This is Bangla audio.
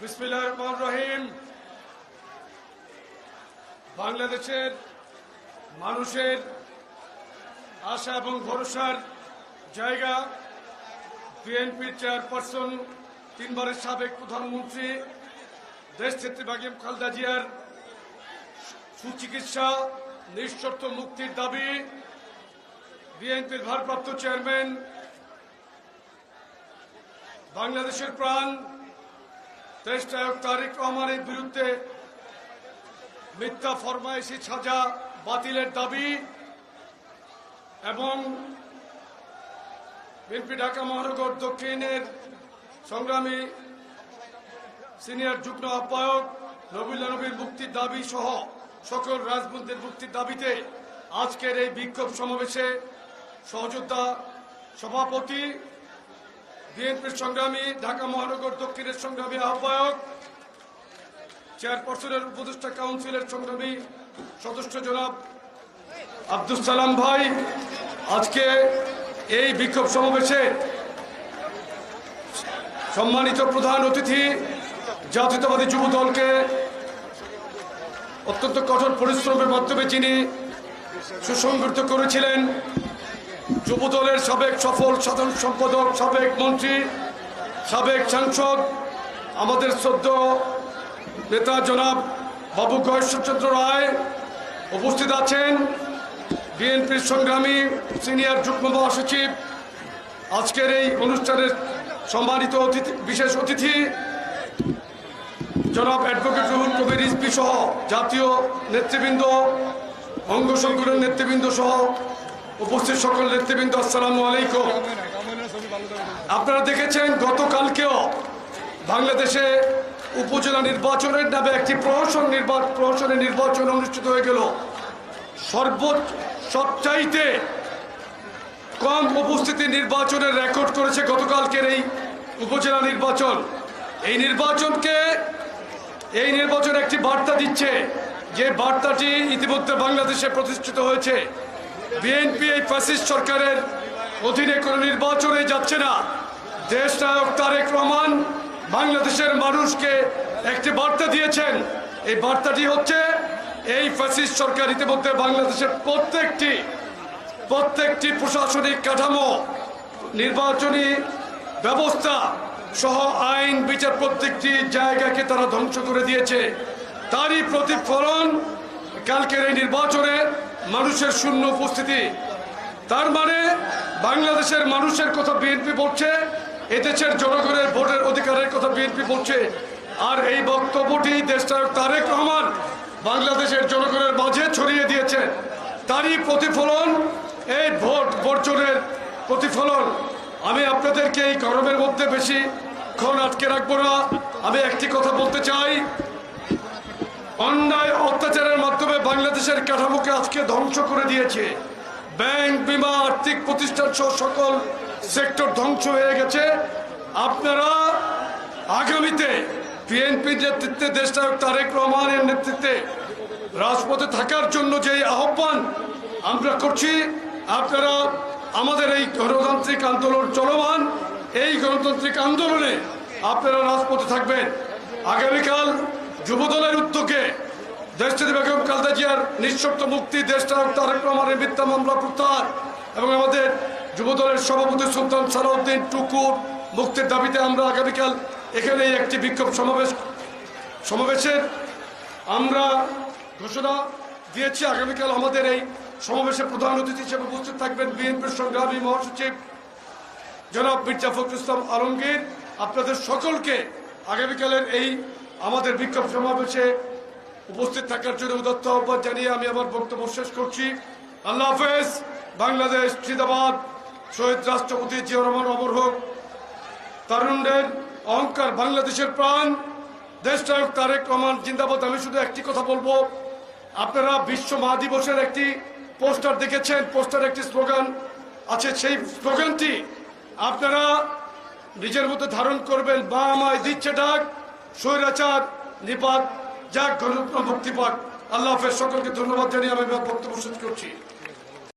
রহিম। বাংলাদেশের মানুষের আশা এবং ভরসার জায়গা বিএনপির চেয়ারপারসন, তিনবারের সাবেক প্রধানমন্ত্রী, দেশ নেত্রী বাগিম খালদা জিয়ার সুচিকিৎসা, নিঃশর্ত মুক্তির দাবি, বিএনপির ভারপ্রাপ্ত চেয়ারম্যান, বাংলাদেশের প্রাণ নায়ক তারেক রহমানের বিরুদ্ধে মিথ্যা ফরমাইশি সাজা বাতিলের দাবি এবং বিএনপি ঢাকা মহানগর দক্ষিণের সংগ্রামী সিনিয়র যুগ্ম আহ্বায়ক নবীল্লা নবীর মুক্তির দাবি সহ সকল রাজবন্ধের মুক্তির দাবিতে আজকের এই বিক্ষোভ সমাবেশে সহযোদ্ধা সভাপতি বিএনপির সংগ্রামী, ঢাকা মহানগর দক্ষিণের সংগ্রামী আহ্বায়ক, চেয়ারপারসনের উপদেষ্টা কাউন্সিলের সংগ্রামী সদস্য জনাব আব্দুল সালাম ভাই, আজকে এই বিক্ষোভ সমাবেশে সম্মানিত প্রধান অতিথি, জাতীয়তাবাদী যুব দলকে অত্যন্ত কঠোর পরিশ্রমের মাধ্যমে যিনি সুসংগঠিত করেছিলেন যুব দলের সাবেক সফল সাধারণ সম্পাদক, সাবেক মন্ত্রী, সাবেক সাংসদ, আমাদের শ্রদ্ধ নেতা জনাব বাবু গয়েশ্বরচন্দ্র রায় উপস্থিত আছেন। বিএনপির সংগ্রামী সিনিয়র যুগ্ম মহাসচিব। আজকের এই অনুষ্ঠানের সম্মানিত অতিথি, বিশেষ অতিথি জনাব অ্যাডভোকেট রুহুল কবির রিজবি সহ জাতীয় নেতৃবৃন্দ, অঙ্গ সংগঠনের নেতৃবৃন্দ সহ উপস্থিত সকল নেতৃবৃন্দ, আসসালামু আলাইকুম। আপনারা দেখেছেন গতকালকেও বাংলাদেশে উপজেলা নির্বাচনের নামে একটি প্রহসন নির্বাচন প্রহসনের নির্বাচন অনুষ্ঠিত হয়ে গেল। সর্বোচ্চ, সবচাইতে কম উপস্থিতি নির্বাচনের রেকর্ড করেছে গতকালকের এই উপজেলা নির্বাচন। এই নির্বাচনকে, এই নির্বাচন একটি বার্তা দিচ্ছে যে বার্তাটি ইতিমধ্যে বাংলাদেশে প্রতিষ্ঠিত হয়েছে। বিএনপি এই ফ্যাসিস্ট সরকারের অধীনে কোনো নির্বাচনে যাচ্ছে না। দেশ নায়ক তারেক রহমান বাংলাদেশের মানুষকে একটি বার্তা দিয়েছেন। এই বার্তাটি হচ্ছে, এই ফ্যাসিস্ট সরকার ইতিমধ্যে বাংলাদেশের প্রত্যেকটি প্রত্যেকটি প্রশাসনিক কাঠামো, নির্বাচনী ব্যবস্থা সহ আইন, বিচার প্রত্যেকটি জায়গাকে তারা ধ্বংস করে দিয়েছে। তারই প্রতিফলন কালকের এই নির্বাচনে মানুষের শূন্য উপস্থিতি। তার মানে বাংলাদেশের মানুষের কথা বিএনপি বলছে, এদেশের জনগণের ভোটের অধিকারের কথা বিএনপি বলছে। আর এই বক্তব্যটি দেশনায়ক তারেক রহমান বাংলাদেশের জনগণের মাঝে ছড়িয়ে দিয়েছে তারই প্রতিফলন, এই ভোট বর্জনের প্রতিফলন। আমি আপনাদেরকে এই গরমের মধ্যে বেশি ক্ষণ আটকে রাখব না। আমি একটি কথা বলতে চাই অন্যায় অত্যাচারের মাধ্যমে বাংলাদেশের কাঠামোকে আজকে ধ্বংস করে দিয়েছে। ব্যাংক, বিমা, আর্থিক প্রতিষ্ঠান সহ সকল সেক্টর ধ্বংস হয়ে গেছে। আপনারা আগামীতে বিএনপির নেতৃত্বে দেশনায়ক তারেক রহমানের নেতৃত্বে রাজপথে থাকার জন্য যে আহ্বান আমরা করছি, আপনারা আমাদের এই গণতান্ত্রিক আন্দোলন চলমান, এই গণতান্ত্রিক আন্দোলনে আপনারা রাজপথে থাকবেন। আগামীকাল যুবদলের উদ্যোগে দেশটি বেগম খালদা জিয়ার নিঃশর্ত মুক্তি দেশনায়ক তারেক রহমানের মিথ্যা মামলা প্রত্যাহার এবং আমাদের যুবদলের সভাপতি সুলতান সালাউদ্দিন টুকুর মুক্তির দাবিতে আমরা আগামীকাল এখানে একটি বিক্ষোভ সমাবেশ সমাবেশের আমরা ঘোষণা দিয়েছি। আগামীকাল আমাদের এই সমাবেশে প্রধান অতিথি হিসেবে উপস্থিত থাকবেন বিএনপির সংগ্রামী মহাসচিব জনাব মির্জা ফখরুল ইসলাম আলমগীর। আপনাদের সকলকে আগামীকালের এই আমাদের বিক্ষোভ সমাবেশে উপস্থিত থাকার জন্য উদত্ত আহ্বান জানিয়ে আমি আমার বক্তব্য শেষ করছি। আল্লাহ হাফেজ, বাংলাদেশ জিন্দাবাদ। শহীদ রাষ্ট্রপতি জিয়া রহমান অমর হোক তারুণের অহংকার বাংলাদেশের প্রাণ। দেশ নায়ক তারেক রহমান, জিন্দাবাদ। আমি শুধু একটি কথা বলব, আপনারা বিশ্ব মহাদিবসের একটি পোস্টার দেখেছেন, পোস্টার একটি স্লোগান আছে। সেই স্লোগানটি আপনারা নিজের মধ্যে ধারণ করবেন, বা আমায় দিচ্ছে ডাক। স্বৈরাচার, নিপাত যাক গণতন্ত্র মুক্তি পাক আল্লাহ হাফেজ, সকলকে ধন্যবাদ জানিয়ে আমি বক্তব্য শেষ করছি।